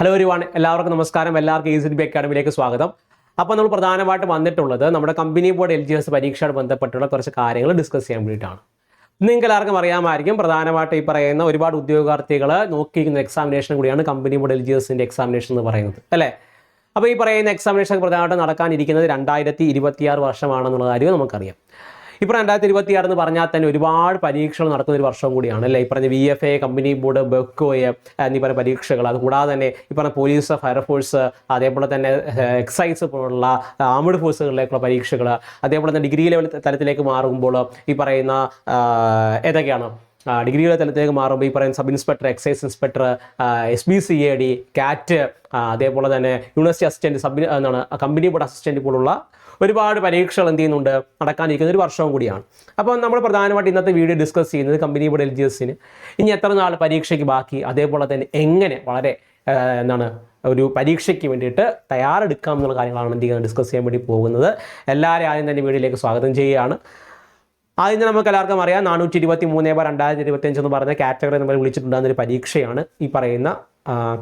Hello ഒരുവാണ് എല്ലാവർക്കും നമസ്കാരം. എല്ലാവർക്കും ഈസി ബി അക്കാഡമിയിലേക്ക് സ്വാഗതം. അപ്പോൾ നമ്മൾ പ്രധാനമായിട്ട് വന്നിട്ടുള്ളത് നമ്മുടെ company board L G S പരീക്ഷയോട് ബന്ധപ്പെട്ടുള്ള കുറച്ച് കാര്യങ്ങൾ ഡിസ്കസ് ചെയ്യാൻ വേണ്ടിയിട്ടാണ്. നിങ്ങൾക്ക് എല്ലാവർക്കും അറിയാമായിരിക്കും പ്രധാനമായിട്ട് ഈ പറയുന്ന ഒരുപാട് ഉദ്യോഗാർത്ഥികൾ നോക്കിയിരിക്കുന്ന എക്സാമിനേഷൻ കൂടിയാണ് കമ്പനി ബോർഡ് എൽ ജി എസിന്റെ എക്സാമിനേഷൻ എന്ന് പറയുന്നത് അല്ലേ? അപ്പോൾ ഈ പറയുന്ന എക്സാമിനേഷൻ പ്രധാനമായിട്ടും നടക്കാനിരിക്കുന്നത് രണ്ടായിരത്തി ഇരുപത്തിയാറ് വർഷമാണെന്നുള്ള കാര്യം നമുക്കറിയാം. ഇപ്പോൾ രണ്ടായിരത്തി ഇരുപത്തി ആറ് എന്ന് പറഞ്ഞാൽ തന്നെ ഒരുപാട് പരീക്ഷകൾ നടക്കുന്ന ഒരു വർഷം കൂടിയാണ് അല്ലേ? ഈ പറഞ്ഞ V F A company board ബെക്കോയെ എന്നീ പറഞ്ഞ പരീക്ഷകൾ. അതുകൂടാതെ തന്നെ ഈ പറഞ്ഞ പോലീസ് ഫയർഫോഴ്സ് അതേപോലെ തന്നെ എക്സൈസ് പോലുള്ള ആമഡ് ഫോഴ്സുകളിലേക്കുള്ള പരീക്ഷകൾ അതേപോലെ തന്നെ ഡിഗ്രി ലെവൽ തലത്തിലേക്ക് മാറുമ്പോൾ ഈ പറയുന്ന ഏതൊക്കെയാണ്? ഡിഗ്രിയുടെ തലത്തിലേക്ക് മാറുമ്പോൾ ഈ പറയുന്ന sub inspector excise inspector S B C A D കാറ്റ് അതേപോലെ തന്നെ യൂണിവേഴ്സിറ്റി അസിസ്റ്റന്റ് സബ് എന്താണ് കമ്പനി ബോർഡ് അസിസ്റ്റന്റ് പോലുള്ള ഒരുപാട് പരീക്ഷകൾ എന്ത് ചെയ്യുന്നുണ്ട്? നടക്കാനിരിക്കുന്ന ഒരു വർഷവും കൂടിയാണ്. അപ്പോൾ നമ്മൾ പ്രധാനമായിട്ട് ഇന്നത്തെ വീഡിയോ ഡിസ്കസ് ചെയ്യുന്നത് കമ്പനി ബോർഡ് എൽ ജി എസിന് ഇനി എത്ര നാൾ പരീക്ഷയ്ക്ക് ബാക്കി? അതേപോലെ തന്നെ എങ്ങനെ വളരെ എന്താണ് ഒരു പരീക്ഷയ്ക്ക് വേണ്ടിയിട്ട് തയ്യാറെടുക്കാം എന്നുള്ള കാര്യങ്ങളാണ് എന്ത് ചെയ്യുന്നത്? ഡിസ്കസ് ചെയ്യാൻ വേണ്ടി പോകുന്നത്. എല്ലാവരെയും ആദ്യം തന്നെ വീഡിയോയിലേക്ക് സ്വാഗതം ചെയ്യുകയാണ്. ആദ്യം തന്നെ നമുക്ക് എല്ലാവർക്കും അറിയാം നാനൂറ്റി ഇരുപത്തി മൂന്ന് ബാർ രണ്ടായിരത്തി ഇരുപത്തി അഞ്ച് എന്ന് പറഞ്ഞ കാറ്റഗറി നമ്മൾ വിളിച്ചിട്ടുണ്ടാകുന്ന ഒരു പരീക്ഷയാണ് ഈ പറയുന്ന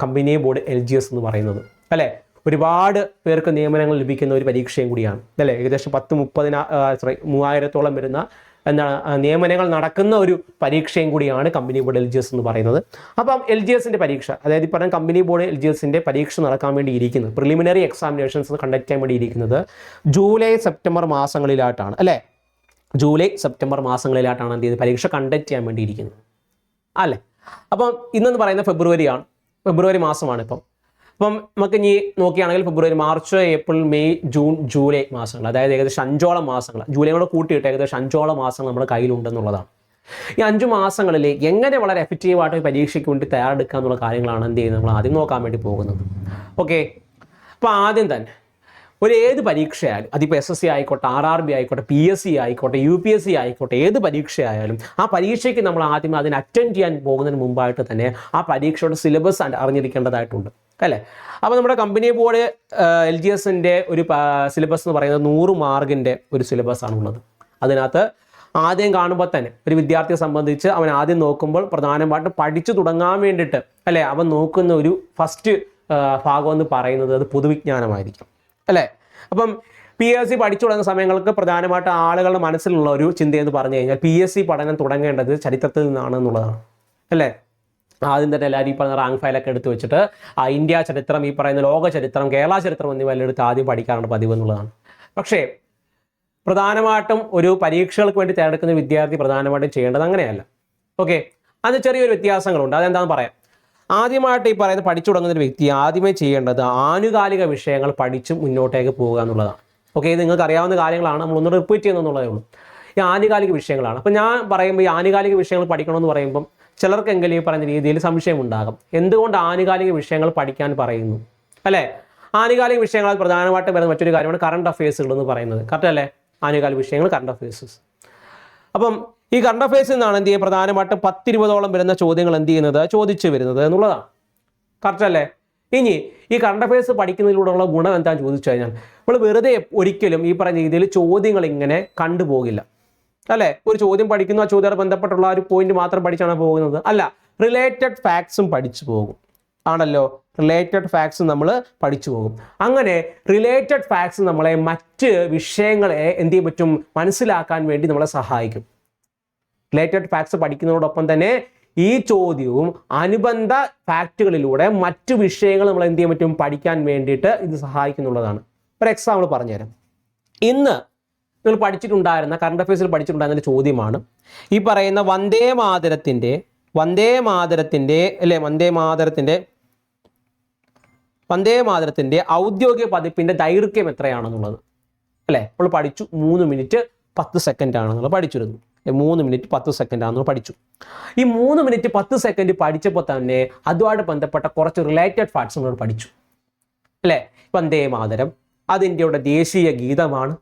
company board L G S എന്ന് പറയുന്നത്. അല്ലേ? ഒരുപാട് പേർക്ക് നിയമനങ്ങൾ ലഭിക്കുന്ന ഒരു പരീക്ഷയും കൂടിയാണ്. അല്ലേ ഏകദേശം പത്ത് മുപ്പതിനാ സോറി മൂവായിരത്തോളം വരുന്ന എന്താണ് നിയമനങ്ങൾ നടക്കുന്ന ഒരു പരീക്ഷയും കൂടിയാണ് company board L G S എന്ന് പറയുന്നത്. അപ്പം എൽ ജി എസിന്റെ പരീക്ഷ അതായത് ഈ പറഞ്ഞ കമ്പനി ബോർഡ് എൽ ജി എസിന്റെ പരീക്ഷ നടക്കാൻ വേണ്ടി ഇരിക്കുന്നത് പ്രിലിമിനറി എക്സാമിനേഷൻസ് കണ്ടക്ട് ചെയ്യാൻ വേണ്ടി ഇരിക്കുന്നത് ജൂലൈ സെപ്റ്റംബർ മാസങ്ങളിലായിട്ടാണ് അല്ലേ? ജൂലൈ സെപ്റ്റംബർ മാസങ്ങളിലായിട്ടാണ് എന്ത് ചെയ്ത് പരീക്ഷ കണ്ടക്ട് ചെയ്യാൻ വേണ്ടി ഇരിക്കുന്നത്. അല്ലേ? അപ്പം ഇന്നെന്ന് പറയുന്ന ഫെബ്രുവരിയാണ്. ഫെബ്രുവരി മാസമാണ് ഇപ്പം. അപ്പം നമുക്ക് ഇനി നോക്കുകയാണെങ്കിൽ February March April May June July മാസങ്ങൾ അതായത് ഏകദേശം അഞ്ചോളം മാസങ്ങൾ ജൂലൈ കൂടെ കൂട്ടിയിട്ട് ഏകദേശം അഞ്ചോളം മാസങ്ങൾ നമ്മുടെ കയ്യിലുണ്ടെന്നുള്ളതാണ്. ഈ അഞ്ച് മാസങ്ങളിൽ എങ്ങനെ വളരെ എഫക്റ്റീവായിട്ട് പരീക്ഷയ്ക്ക് വേണ്ടി തയ്യാറെടുക്കുക എന്നുള്ള കാര്യങ്ങളാണ് എന്ത് ചെയ്യുന്നത്? നമ്മൾ ആദ്യം നോക്കാൻ വേണ്ടി പോകുന്നത്. ഓക്കെ അപ്പോൾ ആദ്യം തന്നെ ഒരു ഏത് പരീക്ഷയായാലും അതിപ്പോൾ എസ് എസ് സി ആയിക്കോട്ടെ ആർ ആർ ബി ആയിക്കോട്ടെ പി എസ് സി ആയിക്കോട്ടെ യു പി എസ് സി ആയിക്കോട്ടെ ഏത് പരീക്ഷയായാലും ആ പരീക്ഷയ്ക്ക് നമ്മൾ ആദ്യം അതിന് അറ്റൻഡ് ചെയ്യാൻ പോകുന്നതിന് മുമ്പായിട്ട് തന്നെ ആ പരീക്ഷയുടെ സിലബസ് അറിഞ്ഞിരിക്കേണ്ടതായിട്ടുണ്ട്. അല്ലേ? അപ്പോൾ നമ്മുടെ കമ്പനി ബോർഡ് എൽ ജി എസിന്റെ ഒരു സിലബസ് എന്ന് പറയുന്നത് നൂറ് മാർക്കിന്റെ ഒരു സിലബസ് ഉള്ളത്. അതിനകത്ത് ആദ്യം കാണുമ്പോൾ തന്നെ ഒരു വിദ്യാർത്ഥിയെ സംബന്ധിച്ച് അവൻ ആദ്യം നോക്കുമ്പോൾ പ്രധാനമായിട്ടും പഠിച്ചു തുടങ്ങാൻ വേണ്ടിയിട്ട് അല്ലേ അവൻ നോക്കുന്ന ഒരു ഫസ്റ്റ് ഭാഗം എന്ന് പറയുന്നത് അത് പൊതുവിജ്ഞാനമായിരിക്കും. അല്ലേ? അപ്പം പി എസ് സി പഠിച്ചു തുടങ്ങുന്ന സമയങ്ങൾക്ക് പ്രധാനമായിട്ട് ആളുകളുടെ മനസ്സിലുള്ള ഒരു ചിന്തയെന്ന് പറഞ്ഞു കഴിഞ്ഞാൽ പി എസ് സി പഠനം തുടങ്ങേണ്ടത് ചരിത്രത്തിൽ നിന്നാണ് എന്നുള്ളതാണ്. അല്ലേ? ആദ്യം തന്നെ എല്ലാവരും ഈ പറഞ്ഞ റാങ്ക് ഫയലൊക്കെ എടുത്ത് വെച്ചിട്ട് ആ ഇന്ത്യ ചരിത്രം ഈ പറയുന്ന ലോക ചരിത്രം കേരള ചരിത്രം എന്നിവ എടുത്ത് ആദ്യം പഠിക്കാറുണ്ട് പതിവ് എന്നുള്ളതാണ്. പക്ഷേ പ്രധാനമായിട്ടും ഒരു പരീക്ഷകൾക്ക് വേണ്ടി തിരഞ്ഞെടുക്കുന്ന വിദ്യാർത്ഥി പ്രധാനമായിട്ടും ചെയ്യേണ്ടത് അങ്ങനെയല്ല. ഓക്കെ? അത് ചെറിയൊരു വ്യത്യാസങ്ങളുണ്ട്. അതെന്താണെന്ന് പറയാം? ആദ്യമായിട്ട് ഈ പറയുന്നത് പഠിച്ചു തുടങ്ങുന്ന ഒരു വ്യക്തി ആദ്യമേ ചെയ്യേണ്ടത് ആനുകാലിക വിഷയങ്ങൾ പഠിച്ച് മുന്നോട്ടേക്ക് പോകുക എന്നുള്ളതാണ്. ഓക്കെ? ഇത് നിങ്ങൾക്ക് അറിയാവുന്ന കാര്യങ്ങളാണ്. നമ്മൾ ഒന്ന് റിപ്പീറ്റ് ചെയ്യുന്നതെന്നുള്ളതേ ഉള്ളൂ. ഈ ആനുകാലിക വിഷയങ്ങളാണ്. അപ്പോൾ ഞാൻ പറയുമ്പോൾ ഈ ആനുകാലിക വിഷയങ്ങൾ പഠിക്കണമെന്ന് പറയുമ്പം ചിലർക്കെങ്കിലും ഈ പറഞ്ഞ രീതിയിൽ സംശയം ഉണ്ടാകും എന്തുകൊണ്ട് ആനുകാലിക വിഷയങ്ങൾ പഠിക്കാൻ പറയുന്നു? അല്ലേ? ആനുകാലിക വിഷയങ്ങൾ പ്രധാനമായിട്ടും വരുന്ന മറ്റൊരു കാര്യമാണ് കറണ്ട് അഫയേഴ്സുകൾ എന്ന് പറയുന്നത്. കറക്റ്റ് അല്ലേ? ആനുകാലിക വിഷയങ്ങൾ കറണ്ട് അഫയേഴ്സ് അപ്പം ഈ കറണ്ട് അഫയേഴ്സിൽ നിന്നാണ് എന്ത് ചെയ്യുക? പ്രധാനമായിട്ടും പത്തിരുപതോളം വരുന്ന ചോദ്യങ്ങൾ എന്ത് ചെയ്യുന്നത്? ചോദിച്ചു വരുന്നത് എന്നുള്ളതാണ്. കറക്റ്റ് അല്ലേ? ഇനി ഈ കറണ്ട് അഫയേഴ്സ് പഠിക്കുന്നതിലൂടെയുള്ള ഗുണം എന്താണെന്ന് ചോദിച്ചു കഴിഞ്ഞാൽ നമ്മൾ വെറുതെ ഒരിക്കലും ഈ പറഞ്ഞ രീതിയിൽ ചോദ്യങ്ങൾ ഇങ്ങനെ കണ്ടുപോകില്ല. അല്ലേ? ഒരു ചോദ്യം പഠിക്കുന്നു ആ ചോദ്യത്തോട് ബന്ധപ്പെട്ടുള്ള ഒരു പോയിന്റ് മാത്രം പഠിച്ചാണ് പോകുന്നത്. അല്ല റിലേറ്റഡ് ഫാക്ട്സും പഠിച്ചു പോകും. ആണല്ലോ? റിലേറ്റഡ് ഫാക്ട്സ് നമ്മൾ പഠിച്ചു പോകും. അങ്ങനെ റിലേറ്റഡ് ഫാക്ട്സ് നമ്മളെ മറ്റ് വിഷയങ്ങളെ എന്ത് ചെയ്യാൻ പറ്റും? മനസ്സിലാക്കാൻ വേണ്ടി നമ്മളെ സഹായിക്കും. റിലേറ്റഡ് ഫാക്ട്സ് പഠിക്കുന്നതോടൊപ്പം തന്നെ ഈ ചോദ്യവും അനുബന്ധ ഫാക്റ്റുകളിലൂടെ മറ്റു വിഷയങ്ങൾ നമ്മൾ എന്ത് ചെയ്യാൻ പറ്റും? പഠിക്കാൻ വേണ്ടിയിട്ട് ഇത് സഹായിക്കുന്നുള്ളതാണ്. ഒരു എക്സാമ്പിൾ പറഞ്ഞുതരാം. ഇന്ന് നിങ്ങൾ പഠിച്ചിട്ടുണ്ടായിരുന്ന കറണ്ട് അഫയേഴ്സിൽ പഠിച്ചിട്ടുണ്ടായിരുന്ന ചോദ്യമാണ്. ഈ പറയുന്ന വന്ദേ മാതരത്തിന്റെ വന്ദേ മാതരത്തിന്റെ അല്ലേ വന്ദേ മാതരത്തിന്റെ വന്ദേ മാതരത്തിന്റെ ഔദ്യോഗിക പതിപ്പിന്റെ ദൈർഘ്യം എത്രയാണെന്നുള്ളത്. അല്ലേ നമ്മൾ പഠിച്ചു മൂന്ന് മിനിറ്റ് പത്ത് സെക്കൻഡ് ആണ് നിങ്ങൾ പഠിച്ചിരുന്നു മൂന്ന് മിനിറ്റ് പത്ത് സെക്കൻഡ് ആണെന്ന് പഠിച്ചു. ഈ മൂന്ന് മിനിറ്റ് പത്ത് സെക്കൻഡ് പഠിച്ചപ്പോൾ തന്നെ അതുമായിട്ട് ബന്ധപ്പെട്ട കുറച്ച് റിലേറ്റഡ് ഫാക്ട്സ് നമ്മൾ പഠിച്ചു. അല്ലേ വന്ദേ മാതരം അത് ഇന്ത്യയുടെ ദേശീയ ഗീതമാണ്.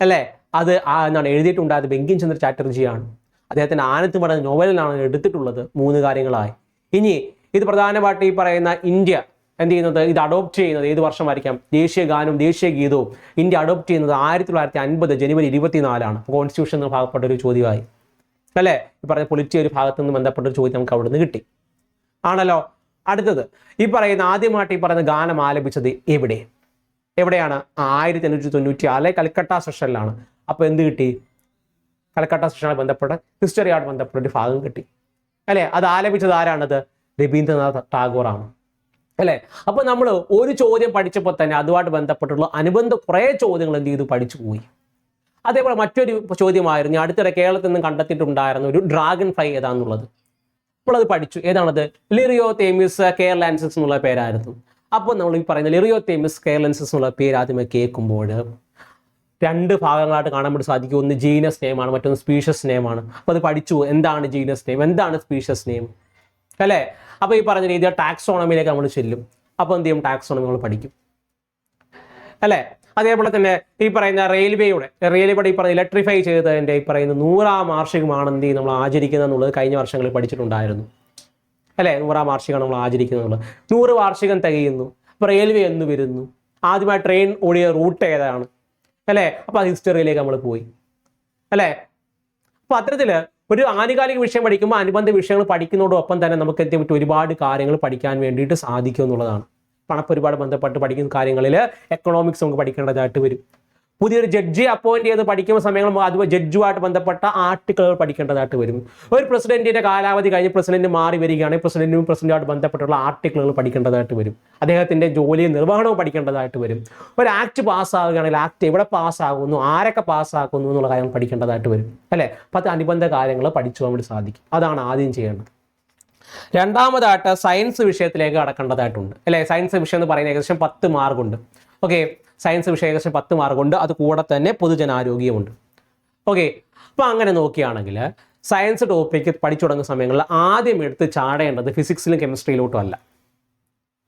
അല്ലേ? അത് ആ എന്താണ് എഴുതിയിട്ടുണ്ടായത് ബെങ്കിം ചന്ദ്ര ചാറ്റർജിയാണ്. അദ്ദേഹത്തിന്റെ ആനത്ത് പറഞ്ഞ നോവലിലാണ് എടുത്തിട്ടുള്ളത് മൂന്ന് കാര്യങ്ങളായി. ഇനി ഇത് പ്രധാനമായിട്ട് ഈ പറയുന്ന ഇന്ത്യ എന്ത് ചെയ്യുന്നത്? ഇത് അഡോപ്റ്റ് ചെയ്യുന്നത് ഏത് വർഷമായിരിക്കാം ദേശീയ ഗാനവും ദേശീയ ഗീതവും ഇന്ത്യ അഡോപ്റ്റ് ചെയ്യുന്നത് ആയിരത്തി തൊള്ളായിരത്തി അൻപത് ജനുവരി ഇരുപത്തിനാലാണ്. കോൺസ്റ്റിറ്റ്യൂഷൻ എന്ന ഭാഗപ്പെട്ട ഒരു ചോദ്യമായി. അല്ലേ? ഈ പറഞ്ഞ പൊളിറ്റിയ ഒരു ഭാഗത്തു നിന്ന് ബന്ധപ്പെട്ട ഒരു ചോദ്യം നമുക്ക് അവിടെ നിന്ന് കിട്ടി. ആണല്ലോ? അടുത്തത്. ഈ പറയുന്ന ആദ്യമായിട്ട് ഈ പറയുന്ന ഗാനം ആലപിച്ചത് എവിടെ? എവിടെയാണ്? ആയിരത്തി എണ്ണൂറ്റി തൊണ്ണൂറ്റി ആറിലെ കൽക്കട്ട സെഷനിലാണ്. അപ്പോൾ എന്ത് കിട്ടി? കൽക്കട്ട സെഷനുമായി ബന്ധപ്പെട്ട ഹിസ്റ്ററിയായിട്ട് ബന്ധപ്പെട്ട ഒരു ഭാഗം കിട്ടി. അല്ലേ? അത് ആലപിച്ചത് ആരാണത്? രവീന്ദ്രനാഥ് ടാഗോറാണ്. അല്ലേ? അപ്പൊ നമ്മൾ ഒരു ചോദ്യം പഠിച്ചപ്പോൾ തന്നെ അതുമായിട്ട് ബന്ധപ്പെട്ടുള്ള അനുബന്ധ കുറേ ചോദ്യങ്ങൾ എന്ത് ചെയ്തു? പഠിച്ചു പോയി. അതേപോലെ മറ്റൊരു ചോദ്യമായിരുന്നു. അടുത്തിടെ കേരളത്തിൽ നിന്ന് കണ്ടെത്തിയിട്ടുണ്ടായിരുന്ന ഒരു ഡ്രാഗൺ ഫ്ലൈ ഏതാണെന്നുള്ളത് അപ്പോൾ അത് പഠിച്ചു. ഏതാണത്? ലിറിയോ തേമിസ് കേരളാൻസിസ് എന്നുള്ള പേരായിരുന്നു. അപ്പോൾ നമ്മൾ ഈ പറയുന്ന ലിറിയോ തേമിസ് കെയർലെൻസസ് എന്നുള്ള പേര് ആദ്യമേ കേൾക്കുമ്പോൾ രണ്ട് ഭാഗങ്ങളായിട്ട് കാണാൻ വേണ്ടി സാധിക്കും. ഒന്ന് ജീനസ് നെയിമാണ് മറ്റൊന്ന് സ്പീഷ്യസ് നെയിമാണ് അപ്പോൾ അത് പഠിച്ചു. എന്താണ് ജീനസ് നെയിം എന്താണ് സ്പീഷ്യസ് നെയിം അല്ലേ? അപ്പോൾ ഈ പറഞ്ഞ രീതി ടാക്സോണമിയിലേക്ക് നമ്മൾ ചെല്ലും. അപ്പോൾ എന്ത് ചെയ്യും? ടാക്സോണമി നമ്മൾ പഠിക്കും. അല്ലേ? അതേപോലെ തന്നെ ഈ പറയുന്ന റെയിൽവേയുടെ റെയിൽവേയുടെ ഈ പറയുന്ന ഇലക്ട്രിഫൈ ചെയ്തതിന്റെ ഈ പറയുന്ന നൂറാം വാർഷികമാണ് എന്ത് നമ്മൾ ആചരിക്കുന്നത് എന്നുള്ളത് കഴിഞ്ഞ വർഷങ്ങളിൽ പഠിച്ചിട്ടുണ്ടായിരുന്നു. അല്ലേ? നൂറാം വാർഷികമാണ് നമ്മൾ ആചരിക്കുന്നത് നൂറ് വാർഷികം തികയുന്നു. അപ്പോൾ റെയിൽവേ എന്ന് വരുന്നു. ആദ്യമായി ട്രെയിൻ ഓടിയ റൂട്ട് ഏതാണ്? അല്ലേ? അപ്പോൾ അത് ഹിസ്റ്ററിയിലേക്ക് നമ്മൾ പോയി. അല്ലേ? അപ്പോൾ അത്തരത്തിൽ ഒരു ആനുകാലിക വിഷയം പഠിക്കുമ്പോൾ അനുബന്ധ വിഷയങ്ങൾ പഠിക്കുന്നതോടൊപ്പം തന്നെ നമുക്ക് എന്ത് പറ്റും? ഒരുപാട് കാര്യങ്ങൾ പഠിക്കാൻ വേണ്ടിയിട്ട് സാധിക്കും എന്നുള്ളതാണ്. പണപ്പൊരുപാട് ബന്ധപ്പെട്ട് പഠിക്കുന്ന കാര്യങ്ങളിൽ എക്കണോമിക്സ് നമുക്ക് പഠിക്കേണ്ടതായിട്ട് വരും. പുതിയൊരു ജഡ്ജി അപ്പോയിന്റ് ചെയ്ത് പഠിക്കുന്ന സമയങ്ങൾ അത് ജഡ്ജുമായിട്ട് ബന്ധപ്പെട്ട ആർട്ടിക്കിളുകൾ പഠിക്കേണ്ടതായിട്ട് വരും. ഒരു പ്രസിഡന്റിന്റെ കാലാവധി കഴിഞ്ഞ് പ്രസിഡന്റ് മാറി വരികയാണെങ്കിൽ പ്രസിഡന്റും പ്രസിഡന്റുമായിട്ട് ബന്ധപ്പെട്ടുള്ള ആർട്ടിക്കിളുകൾ പഠിക്കേണ്ടതായിട്ട് വരും. അദ്ദേഹത്തിന്റെ ജോലിയും നിർവഹണവും പഠിക്കേണ്ടതായിട്ട് വരും. ഒരു ആക്ട് പാസ്സാവുകയാണെങ്കിൽ ആക്ട് എവിടെ പാസ്സാകുന്നു ആരൊക്കെ പാസ്സാക്കുന്നു എന്നുള്ള കാര്യങ്ങൾ പഠിക്കേണ്ടതായിട്ട് വരും. അല്ലേ? അത് അനുബന്ധ കാര്യങ്ങൾ പഠിച്ചു വേണ്ടി സാധിക്കും. അതാണ് ആദ്യം ചെയ്യേണ്ടത്. രണ്ടാമതായിട്ട് സയൻസ് വിഷയത്തിലേക്ക് കടക്കേണ്ടതായിട്ടുണ്ട്. അല്ലേ? സയൻസ് വിഷയം എന്ന് പറയുന്നത് ഏകദേശം പത്ത് മാർക്കുണ്ട് ഓക്കെ സയൻസ് വിഷയം ഏകദേശം പത്ത് മാർക്കുണ്ട്. അത് കൂടെ തന്നെ പൊതുജനാരോഗ്യമുണ്ട് ഓക്കെ. അപ്പോൾ അങ്ങനെ നോക്കുകയാണെങ്കിൽ സയൻസ് ടോപ്പിക്ക് പഠിച്ചു തുടങ്ങുന്ന സമയങ്ങളിൽ ആദ്യം എടുത്ത് ചാടേണ്ടത് ഫിസിക്സിലും കെമിസ്ട്രിയിലോട്ടും അല്ല.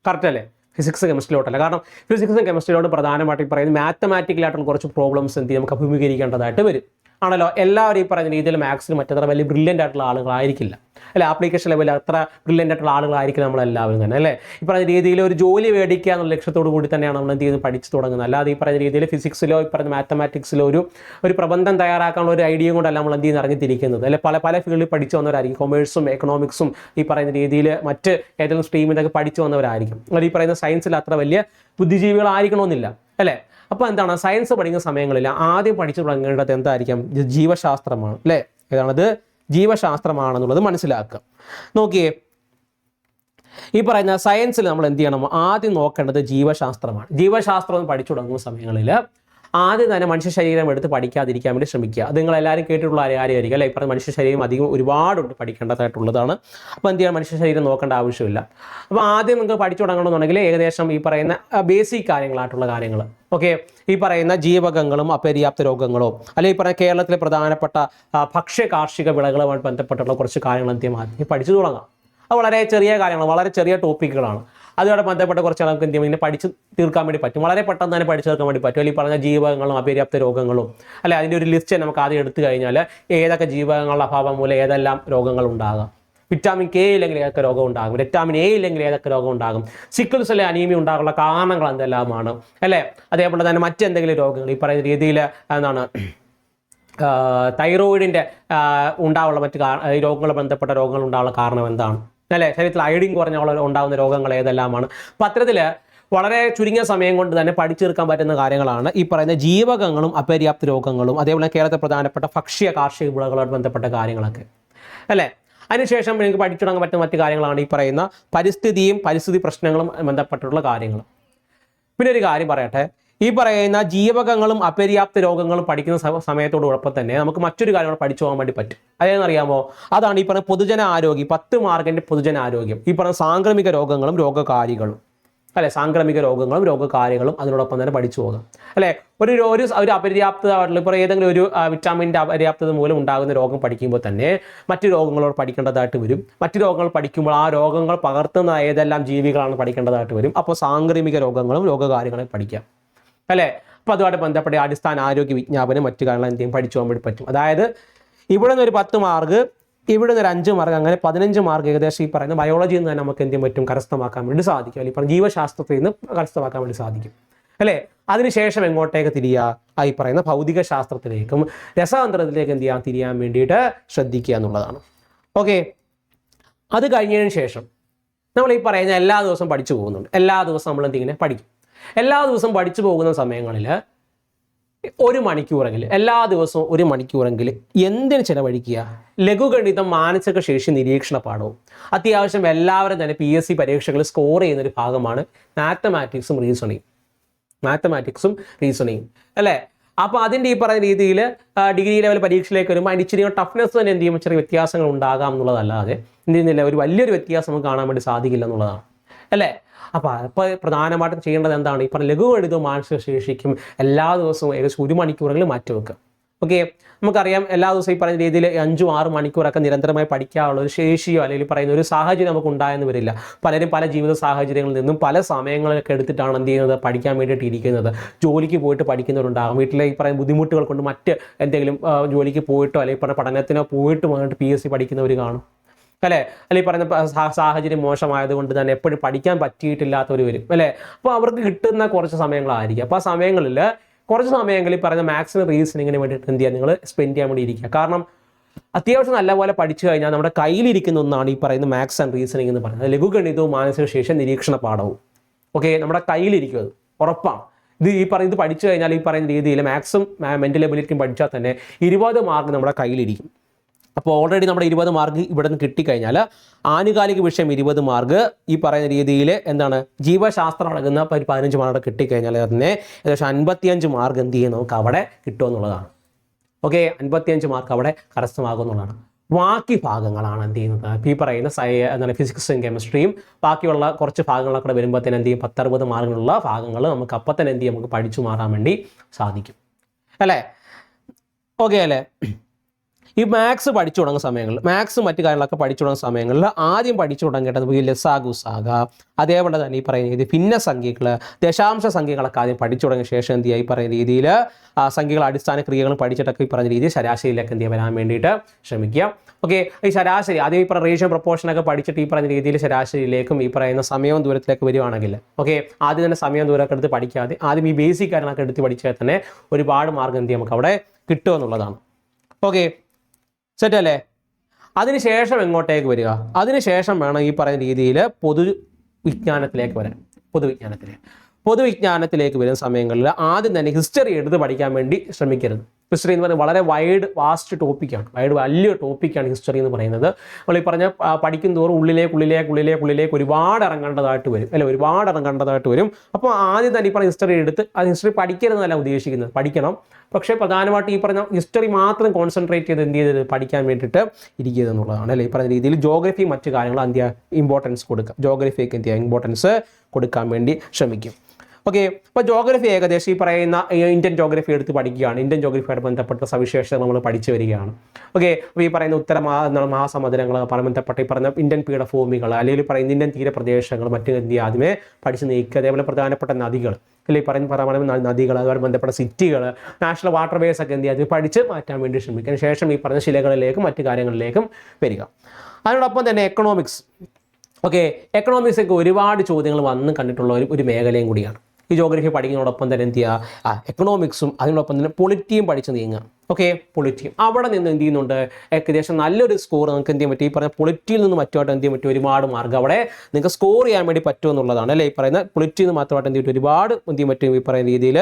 കറക്റ്റ് അല്ലേ? ഫിസിക്സ് കെമിസ്ട്രിയിലോട്ടല്ല. കാരണം ഫിസിക്സും കെമിസ്ട്രിയിലോട്ട് പ്രധാനമായിട്ട് പറയുന്നത് മാത്തമാറ്റിക്കലായിട്ടുള്ള കുറച്ച് പ്രോബ്ലംസ് എന്ത് നമുക്ക് അഭിമുഖീകരിക്കേണ്ടതായിട്ട് വരും. ആണല്ലോ എല്ലാവരും ഈ പറയുന്ന രീതിയിൽ മാത്സിന് മറ്റത്ര വലിയ ബ്രില്യന്റ് ആയിട്ടുള്ള ആളുകളായിരിക്കില്ല. അല്ലെ? ആപ്ലിക്കേഷൻ ലെവലിൽ അത്ര ബ്രില്യന്റ് ആയിട്ടുള്ള ആളുകളായിരിക്കും നമ്മളെല്ലാവരും തന്നെ അല്ലേ? ഈ പറഞ്ഞ രീതിയിൽ ഒരു ജോലി മേടിക്കുക എന്നുള്ള ലക്ഷ്യത്തോടു കൂടി തന്നെയാണ് നമ്മൾ എന്ത് ചെയ്യുന്നത്? പഠിച്ചു തുടങ്ങുന്നത്. അല്ലാതെ ഈ പറഞ്ഞ രീതിയിൽ ഫിസിക്സിലോ ഈ പറഞ്ഞ മാത്തമാറ്റിക്സിലോ ഒരു ഒരു പ്രബന്ധം തയ്യാറാക്കാനുള്ള ഒരു ഐഡിയയും കൊണ്ടല്ല നമ്മൾ എന്ത് ചെയ്യുന്ന അറിഞ്ഞിരിക്കുന്നത് അല്ലെ? പല പല ഫീൽഡിൽ പഠിച്ചു വന്നവരായിരിക്കും. കൊമേഴ്സും എക്കണോമിക്സും ഈ പറയുന്ന രീതിയിൽ മറ്റ് ഏതെങ്കിലും സ്ട്രീമിലൊക്കെ പഠിച്ചു വന്നവരായിരിക്കും. അവർ ഈ പറയുന്ന സയൻസിൽ അത്ര വലിയ ബുദ്ധിജീവികളായിരിക്കണമെന്നില്ല. അല്ലേ? അപ്പോൾ എന്താണ്? സയൻസ് പഠിക്കുന്ന സമയങ്ങളിൽ ആദ്യം പഠിച്ചു തുടങ്ങേണ്ടത് എന്തായിരിക്കും? ജീവശാസ്ത്രമാണ് അല്ലേ? ഏതാണത്? ജീവശാസ്ത്രമാണെന്നുള്ളത് മനസ്സിലാക്കുക. നോക്കിയേ ഈ പറയുന്ന സയൻസിൽ നമ്മൾ എന്ത് ചെയ്യണം? ആദ്യം നോക്കേണ്ടത് ജീവശാസ്ത്രമാണ്. ജീവശാസ്ത്രം പഠിച്ചു തുടങ്ങുന്ന സമയങ്ങളിൽ ആദ്യം തന്നെ മനുഷ്യ ശരീരം എടുത്ത് പഠിക്കാതിരിക്കാൻ വേണ്ടി ശ്രമിക്കുക. അത് നിങ്ങൾ എല്ലാവരും കേട്ടിട്ടുള്ള ഒരു കാര്യമായിരിക്കും അല്ലേ? ഇപ്പം മനുഷ്യ ശരീരം അധികം ഒരുപാടുണ്ട് പഠിക്കേണ്ടതായിട്ടുള്ളതാണ്. അപ്പോൾ എന്ത് ചെയ്യാൻ മനുഷ്യ ശരീരം നോക്കേണ്ട ആവശ്യമില്ല. അപ്പോൾ ആദ്യം നിങ്ങൾക്ക് പഠിച്ചു തുടങ്ങണമെന്നുണ്ടെങ്കിൽ ഏകദേശം ഈ പറയുന്ന ബേസിക് കാര്യങ്ങളായിട്ടുള്ള കാര്യങ്ങൾ ഓക്കെ ഈ പറയുന്ന ജീവകങ്ങളും അപര്യാപ്ത രോഗങ്ങളോ അല്ലെങ്കിൽ ഈ പറയുന്ന കേരളത്തിലെ പ്രധാനപ്പെട്ട ഭക്ഷ്യ കാർഷിക വിളകളുമായി ബന്ധപ്പെട്ടുള്ള കുറച്ച് കാര്യങ്ങൾ എന്ത് ചെയ്യാം ആദ്യം പഠിച്ചു തുടങ്ങാം. അത് വളരെ ചെറിയ കാര്യങ്ങൾ വളരെ ചെറിയ ടോപ്പിക്കുകളാണ് അതുമായി ബന്ധപ്പെട്ട കുറച്ച് നമുക്ക് എന്ത് ചെയ്യും? ഇതിനെ പഠിച്ച് തീർക്കാൻ വേണ്ടി പറ്റും. വളരെ പെട്ടെന്ന് തന്നെ പഠിച്ചു തീർക്കാൻ വേണ്ടി പറ്റും. അല്ലെങ്കിൽ പറഞ്ഞ ജീവകങ്ങളും അപര്യാപ്ത രോഗങ്ങളും. അല്ലെ അതിന്റെ ഒരു ലിസ്റ്റ് നമുക്ക് ആദ്യം എടുത്തു കഴിഞ്ഞാൽ ഏതൊക്കെ ജീവകങ്ങളുടെ അഭാവം മൂലം ഏതെല്ലാം രോഗങ്ങൾ ഉണ്ടാകാം? വിറ്റാമിൻ കെ ഇല്ലെങ്കിൽ ഏതൊക്കെ രോഗം ഉണ്ടാകും? വിറ്റാമിൻ എ ഇല്ലെങ്കിൽ ഏതൊക്കെ രോഗം ഉണ്ടാകും? സിക്കിൾസ് അല്ലെ അനീമിയ ഉണ്ടാകാനുള്ള കാരണങ്ങൾ എന്തെല്ലാമാണ്? അല്ലേ അതേപോലെ തന്നെ മറ്റെന്തെങ്കിലും രോഗങ്ങൾ? ഈ പറയുന്ന രീതിയിൽ എന്താണ് തൈറോയിഡിന്റെ ഉണ്ടാവുള്ള മറ്റ് രോഗങ്ങൾ ബന്ധപ്പെട്ട രോഗങ്ങൾ ഉണ്ടാവാനുള്ള കാരണം എന്താണ്? അല്ലേ? ശരീരത്തിൽ അയഡിൻ കുറഞ്ഞ ഉണ്ടാകുന്ന രോഗങ്ങൾ ഏതെല്ലാമാണ്? പത്രത്തിൽ വളരെ ചുരുങ്ങിയ സമയം കൊണ്ട് തന്നെ പഠിച്ചെടുക്കാൻ പറ്റുന്ന കാര്യങ്ങളാണ് ഈ പറയുന്ന ജീവകങ്ങളും അപര്യാപ്ത രോഗങ്ങളും അതേപോലെ കേരളത്തെ പ്രധാനപ്പെട്ട ഭക്ഷ്യ കാർഷിക വിളകളോട് ബന്ധപ്പെട്ട കാര്യങ്ങളൊക്കെ. അല്ലേ? അതിനുശേഷം നിങ്ങൾക്ക് പഠിച്ചു തുടങ്ങാൻ പറ്റുന്ന മറ്റു കാര്യങ്ങളാണ് ഈ പറയുന്ന പരിസ്ഥിതിയും പരിസ്ഥിതി പ്രശ്നങ്ങളും ബന്ധപ്പെട്ടുള്ള കാര്യങ്ങൾ. പിന്നെ ഒരു കാര്യം പറയട്ടെ. ഈ പറയുന്ന ജീവകങ്ങളും അപര്യാപ്ത രോഗങ്ങളും പഠിക്കുന്ന സമ- സമയത്തോടൊപ്പം തന്നെ നമുക്ക് മറ്റൊരു കാര്യം കൂടെ പഠിച്ചു പോകാൻ വേണ്ടി പറ്റും. അതെന്നറിയാമോ? അതാണ് ഈ പറഞ്ഞ പൊതുജന ആരോഗ്യം. പത്ത് മാർക്കിന്റെ പൊതുജന ആരോഗ്യം. ഈ പറഞ്ഞ സാംക്രമിക രോഗങ്ങളും രോഗകാരികളും. അല്ലെ? സാംക്രമിക രോഗങ്ങളും രോഗകാരികളും അതിനോടൊപ്പം തന്നെ പഠിച്ചു പോകാം അല്ലെ? ഒരു ഒരു ഒരു അപര്യാപ്തത ഇപ്പോൾ ഏതെങ്കിലും ഒരു വിറ്റാമിന്റെ അപര്യാപ്തത മൂലം ഉണ്ടാകുന്ന രോഗം പഠിക്കുമ്പോൾ തന്നെ മറ്റു രോഗങ്ങളോട് പഠിക്കേണ്ടതായിട്ട് വരും. മറ്റു രോഗങ്ങൾ പഠിക്കുമ്പോൾ ആ രോഗങ്ങൾ പകർത്തുന്ന ഏതെല്ലാം ജീവികളാണ് പഠിക്കേണ്ടതായിട്ട് വരും. അപ്പോൾ സാംക്രമിക രോഗങ്ങളും രോഗകാര്യങ്ങളും പഠിക്കാം. അല്ലേ? അപ്പോൾ അതുമായിട്ട് ബന്ധപ്പെട്ട അടിസ്ഥാന ആരോഗ്യ വിജ്ഞാപനം മറ്റു കാര്യങ്ങൾ എന്തെങ്കിലും പഠിച്ചു പോകാൻ വേണ്ടി പറ്റും. അതായത് ഇവിടെ നിന്ന് ഒരു പത്ത് മാർക്ക് ഇവിടെ നിന്ന് ഒരു അഞ്ച് മാർക്ക് അങ്ങനെ പതിനഞ്ച് മാർക്ക് ഏകദേശം ഈ പറയുന്ന ബയോളജിയിൽ നിന്ന് തന്നെ നമുക്ക് എന്തെങ്കിലും പറ്റും കരസ്ഥമാക്കാൻ വേണ്ടി സാധിക്കും. അല്ലെങ്കിൽ പറഞ്ഞ ജീവശാസ്ത്രത്തിൽ നിന്ന് കരസ്ഥമാക്കാൻ വേണ്ടി സാധിക്കും. അല്ലേ? അതിനുശേഷം എങ്ങോട്ടേക്ക് തിരിയുക ഈ പറയുന്ന ഭൗതിക ശാസ്ത്രത്തിലേക്കും രസതന്ത്രത്തിലേക്ക് എന്ത് ചെയ്യാൻ തിരിയാൻ വേണ്ടിയിട്ട് ശ്രദ്ധിക്കുക എന്നുള്ളതാണ്. ഓക്കെ? അത് കഴിഞ്ഞതിന് ശേഷം നമ്മൾ ഈ പറയുന്ന എല്ലാ ദിവസവും പഠിച്ചു പോകുന്നുണ്ട്. എല്ലാ ദിവസവും നമ്മൾ എന്തിങ്ങനെ പഠിക്കും. എല്ലാ ദിവസവും പഠിച്ചു പോകുന്ന സമയങ്ങളിൽ ഒരു മണിക്കൂറെങ്കിൽ എല്ലാ ദിവസവും ഒരു മണിക്കൂറെങ്കിൽ എന്തിന് ചിലവഴിക്കുക? ലഘുഗണിതം മാനസിക ശേഷി നിരീക്ഷണ പാഠവും. അത്യാവശ്യം എല്ലാവരും തന്നെ പി എസ് സി പരീക്ഷകളിൽ സ്കോർ ചെയ്യുന്ന ഒരു ഭാഗമാണ് മാത്തമാറ്റിക്സും റീസണിങ് മാത്തമാറ്റിക്സും റീസണിങ് അല്ലേ? അപ്പോൾ അതിന്റെ ഈ പറയുന്ന രീതിയിൽ ഡിഗ്രി ലെവൽ പരീക്ഷയിലേക്ക് വരുമ്പോൾ അതിന്റെ ഇച്ചിരി ടഫ്നെസ് തന്നെ എന്ത് ചെയ്യുമ്പോൾ ചെറിയ വ്യത്യാസങ്ങൾ ഉണ്ടാകാം എന്നുള്ളതല്ലാതെ എന്ത് ചെയ്യുന്നില്ല ഒരു വലിയൊരു വ്യത്യാസം നമുക്ക് കാണാൻ വേണ്ടി സാധിക്കില്ല എന്നുള്ളതാണ്. അല്ലേ? അപ്പോൾ അപ്പോൾ പ്രധാനമായിട്ടും ചെയ്യേണ്ടത് എന്താണ്? ഈ ലഘു ലഘുഗണിതവും മാനസിക ശേഷിക്കും എല്ലാ ദിവസവും ഏകദേശം ഒരു മണിക്കൂറെങ്കിലും മാറ്റി വെക്കുക. ഓക്കെ നമുക്കറിയാം എല്ലാ ദിവസവും ഈ പറയുന്ന രീതിയിൽ അഞ്ചും ആറ് മണിക്കൂറൊക്കെ നിരന്തരമായി പഠിക്കാനുള്ള ഒരു ശേഷിയോ അല്ലെങ്കിൽ പറയുന്ന ഒരു സാഹചര്യം നമുക്ക് ഉണ്ടായെന്ന് വരില്ല. പലരും പല ജീവിത സാഹചര്യങ്ങളിൽ നിന്നും പല സമയങ്ങളൊക്കെ എടുത്തിട്ടാണ് എന്ത് ചെയ്യുന്നത്? പഠിക്കാൻ വേണ്ടിയിട്ട് ഇരിക്കുന്നത്. ജോലിക്ക് പോയിട്ട് പഠിക്കുന്നവരുണ്ടാകും. വീട്ടിലെ ഈ പറയുന്ന ബുദ്ധിമുട്ടുകൾ കൊണ്ട് മറ്റ് എന്തെങ്കിലും ജോലിക്ക് പോയിട്ടോ അല്ലെങ്കിൽ പറഞ്ഞ പഠനത്തിനോ പോയിട്ട് വന്നിട്ട് പി എസ് സി പഠിക്കുന്നവർ കാണും. അല്ലേ? അല്ലെങ്കിൽ പറയുന്ന സാഹചര്യം മോശമായതുകൊണ്ട് തന്നെ എപ്പോഴും പഠിക്കാൻ പറ്റിയിട്ടില്ലാത്തവർ വരും അല്ലേ? അപ്പോൾ അവർക്ക് കിട്ടുന്ന കുറച്ച് സമയങ്ങളായിരിക്കും. അപ്പോൾ ആ സമയങ്ങളിൽ കുറച്ച് സമയങ്ങളിൽ പറയുന്ന മാക്സിമം റീസണിങ്ങിന് വേണ്ടിയിട്ട് എന്ത് ചെയ്യുക? നിങ്ങൾ സ്പെൻഡ് ചെയ്യാൻ വേണ്ടി ഇരിക്കുക. കാരണം അത്യാവശ്യം നല്ലപോലെ പഠിച്ചു കഴിഞ്ഞാൽ നമ്മുടെ കയ്യിലിരിക്കുന്ന ഒന്നാണ് ഈ പറയുന്ന മാത്സ് ആൻഡ് റീസണിങ് എന്ന് പറയുന്നത്. ലഘുഗണിതവും മാനസിക ശേഷം നിരീക്ഷണ പാഠവും ഓക്കെ? നമ്മുടെ കയ്യിലിരിക്കും അത് ഉറപ്പാണ്. ഇത് ഈ പറയുന്നത് പഠിച്ചു കഴിഞ്ഞാൽ ഈ പറയുന്ന രീതിയിൽ മാത്സും മെന്റൽ എബിലിറ്റിയും പഠിച്ചാൽ തന്നെ ഇരുപത് മാർക്ക് നമ്മുടെ കയ്യിലിരിക്കും. അപ്പോൾ ഓൾറെഡി നമ്മുടെ ഇരുപത് മാർക്ക് ഇവിടെ നിന്ന് കിട്ടിക്കഴിഞ്ഞാൽ ആനുകാലിക വിഷയം ഇരുപത് മാർക്ക് ഈ പറയുന്ന രീതിയിൽ എന്താണ് ജീവശാസ്ത്രം അടങ്ങുന്ന ഒരു പതിനഞ്ച് മാർക്ക് കിട്ടിക്കഴിഞ്ഞാൽ തന്നെ ഏകദേശം അൻപത്തിയഞ്ച് മാർക്ക് എന്ത് ചെയ്യും? നമുക്ക് അവിടെ കിട്ടുമെന്നുള്ളതാണ് ഓക്കെ അൻപത്തിയഞ്ച് മാർക്ക് അവിടെ കരസ്ഥമാകുമെന്നുള്ളതാണ് ബാക്കി ഭാഗങ്ങളാണ് എന്ത് ചെയ്യുന്നത്? ഈ പറയുന്ന സൈ എന്താണ് ഫിസിക്സും കെമിസ്ട്രിയും ബാക്കിയുള്ള കുറച്ച് ഭാഗങ്ങളൊക്കെ വരുമ്പോഴത്തേന് എന്ത് ചെയ്യും? പത്തറുപത് മാർക്കിനുള്ള ഭാഗങ്ങൾ നമുക്ക് അപ്പം തന്നെ എന്ത് ചെയ്യും? നമുക്ക് പഠിച്ചു മാറാൻ വേണ്ടി സാധിക്കും. അല്ലേ? ഓക്കെ അല്ലേ? ഈ മാത്സ് പഠിച്ചു തുടങ്ങുന്ന സമയങ്ങളിൽ മാത്സും മറ്റു കാര്യങ്ങളൊക്കെ പഠിച്ചു തുടങ്ങുന്ന സമയങ്ങളിൽ ആദ്യം പഠിച്ചു തുടങ്ങേണ്ടത് ഈ ലസാഗുസാഗ അതേപോലെ തന്നെ ഈ പറയുന്ന രീതി ഭിന്ന സംഖ്യകൾ ദശാംശ സംഖ്യകളൊക്കെ ആദ്യം പഠിച്ചു തുടങ്ങിയ ശേഷം എന്ത് ചെയ്യുക? ഈ പറയുന്ന രീതിയിൽ സംഖ്യകൾ അടിസ്ഥാന ക്രിയകളും പഠിച്ചിട്ടൊക്കെ ഈ പറഞ്ഞ രീതിയിൽ ശരാശരിയിലേക്ക് എന്ത് ചെയ്യാൻ വരാൻ വേണ്ടിയിട്ട് ശ്രമിക്കുക. ഓക്കെ ഈ ശരാശരി ആദ്യം ഈ പറഞ്ഞ റേഷ്യോ പ്രപ്പോർഷനൊക്കെ പഠിച്ചിട്ട് ഈ പറഞ്ഞ രീതിയിൽ ശരാശരിയിലേക്കും ഈ പറയുന്ന സമയവും ദൂരത്തിലേക്ക് വരുവാണെങ്കിൽ ഓക്കെ ആദ്യം തന്നെ സമയം ദൂരമൊക്കെ എടുത്ത് പഠിക്കാതെ ആദ്യം ഈ ബേസിക് കാര്യങ്ങളൊക്കെ എടുത്ത് പഠിച്ചാൽ തന്നെ ഒരുപാട് മാർഗം എന്ത് നമുക്ക് അവിടെ കിട്ടുമെന്നുള്ളതാണ് ഓക്കെ സെറ്റ് അല്ലേ? അതിനുശേഷം എങ്ങോട്ടേക്ക് വരിക? അതിനുശേഷം വേണം ഈ പറയുന്ന രീതിയിൽ പൊതു വിജ്ഞാനത്തിലേക്ക് വരാൻ. പൊതുവിജ്ഞാനത്തിലേക്ക് പൊതുവിജ്ഞാനത്തിലേക്ക് വരുന്ന സമയങ്ങളിൽ ആദ്യം തന്നെ ഹിസ്റ്ററി എടുത്ത് പഠിക്കാൻ വേണ്ടി ശ്രമിക്കരുത്. ഹിസ്റ്ററി എന്ന് പറയുന്നത് വളരെ വൈഡ് വാസ്റ്റ് ടോപ്പിക്കാണ് വൈഡ് വലിയ ടോപ്പിക്കാണ് ഹിസ്റ്ററി എന്ന് പറയുന്നത്. നമ്മൾ ഈ പറഞ്ഞ പഠിക്കും തോറും ഉള്ളിലേക്ക് ഉള്ളിലേക്ക് ഉള്ളിലേക്ക് ഉള്ളിലേക്ക് ഒരുപാട് ഇറങ്ങേണ്ടതായിട്ട് വരും. അല്ലെ? ഒരുപാട് ഇറങ്ങേണ്ടതായിട്ട് വരും. അപ്പോൾ ആദ്യം തന്നെ ഈ പറഞ്ഞ ഹിസ്റ്ററി എടുത്ത് അത് ഹിസ്റ്ററി പഠിക്കരുതെന്നല്ല ഉദ്ദേശിക്കുന്നത്. പഠിക്കണം. പക്ഷേ പ്രധാനമായിട്ട് ഈ പറഞ്ഞ ഹിസ്റ്ററി മാത്രം കോൺസെൻട്രേറ്റ് ചെയ്ത് എന്ത് ചെയ്തത്? പഠിക്കാൻ വേണ്ടിയിട്ട് ഇരിക്കുക എന്നുള്ളതാണ്. അല്ലേ? ഈ പറഞ്ഞ രീതിയിൽ ജോഗ്രഫി മറ്റു കാര്യങ്ങൾ എന്ത് ഇമ്പോർട്ടൻസ് കൊടുക്കുക ജോഗ്രഫിക്ക് എന്ത് ചെയ്യുക ഇമ്പോർട്ടൻസ് കൊടുക്കാൻ വേണ്ടി ശ്രമിക്കും. ഓക്കെ അപ്പോൾ ജോഗ്രഫി ഏകദേശം ഈ പറയുന്ന ഇന്ത്യൻ ജോഗ്രഫി എടുത്ത് പഠിക്കുകയാണ്. ഇന്ത്യൻ ജോഗ്രഫിയായിട്ട് ബന്ധപ്പെട്ട സവിശേഷത നമ്മൾ പഠിച്ചു വരികയാണ്. ഓക്കെ അപ്പോൾ ഈ പറയുന്ന ഉത്തര മഹാ മഹാസമുദ്രങ്ങൾ ബന്ധപ്പെട്ട ഈ പറയുന്ന ഇന്ത്യൻ പീഠഭൂമികൾ അല്ലെങ്കിൽ പറയുന്ന ഇന്ത്യൻ തീരപ്രദേശങ്ങൾ മറ്റു ചെയ്യുക ആദ്യമേ പഠിച്ച് നീക്കുക. അതേപോലെ പ്രധാനപ്പെട്ട നദികൾ അല്ലെങ്കിൽ പറയുന്ന പറയുന്ന നദികൾ അതുമായി ബന്ധപ്പെട്ട സിറ്റികൾ നാഷണൽ വാട്ടർ വേസ് ഒക്കെ എന്ത് ചെയ്യുക അത് പഠിച്ച് മാറ്റാൻ വേണ്ടി ശ്രമിക്കുക. ശേഷം ഈ പറഞ്ഞ ശിലകളിലേക്കും മറ്റു കാര്യങ്ങളിലേക്കും വരിക. അതിനോടൊപ്പം തന്നെ എക്കണോമിക്സ് ഓക്കെ എക്കണോമിക്സ് ഒക്കെ ഒരുപാട് ചോദ്യങ്ങൾ വന്ന് കണ്ടിട്ടുള്ള ഒരു ഒരു മേഖലയും കൂടിയാണ്. ഈ ജോഗ്രഫി പഠിക്കുന്നതോടൊപ്പം തന്നെ എന്ത് ചെയ്യുക എക്കണോമിക്സും അതിനോടൊപ്പം തന്നെ പൊളിറ്റിയും പഠിച്ച് നീങ്ങുക. ഓക്കെ പൊളിറ്റിയും അവിടെ നിന്ന് എന്ത് ചെയ്യുന്നുണ്ട്? ഏകദേശം നല്ലൊരു സ്കോർ നിങ്ങൾക്ക് എന്ത് ചെയ്യാൻ പറ്റും? ഈ പറഞ്ഞ പൊളിറ്റിയിൽ നിന്ന് മറ്റുമായിട്ട് എന്ത് ചെയ്യാൻ പറ്റും? ഒരുപാട് മാർഗം അവിടെ നിങ്ങൾക്ക് സ്കോർ ചെയ്യാൻ വേണ്ടി പറ്റും എന്നുള്ളതാണ് അല്ലേ? ഈ പറയുന്ന പൊളിറ്റിയിൽ നിന്ന് മാത്രമായിട്ട് എന്ത് ചെയ്യും ഒരുപാട് എന്ത് ചെയ്യാൻ പറ്റും? ഈ പറയുന്ന രീതിയിൽ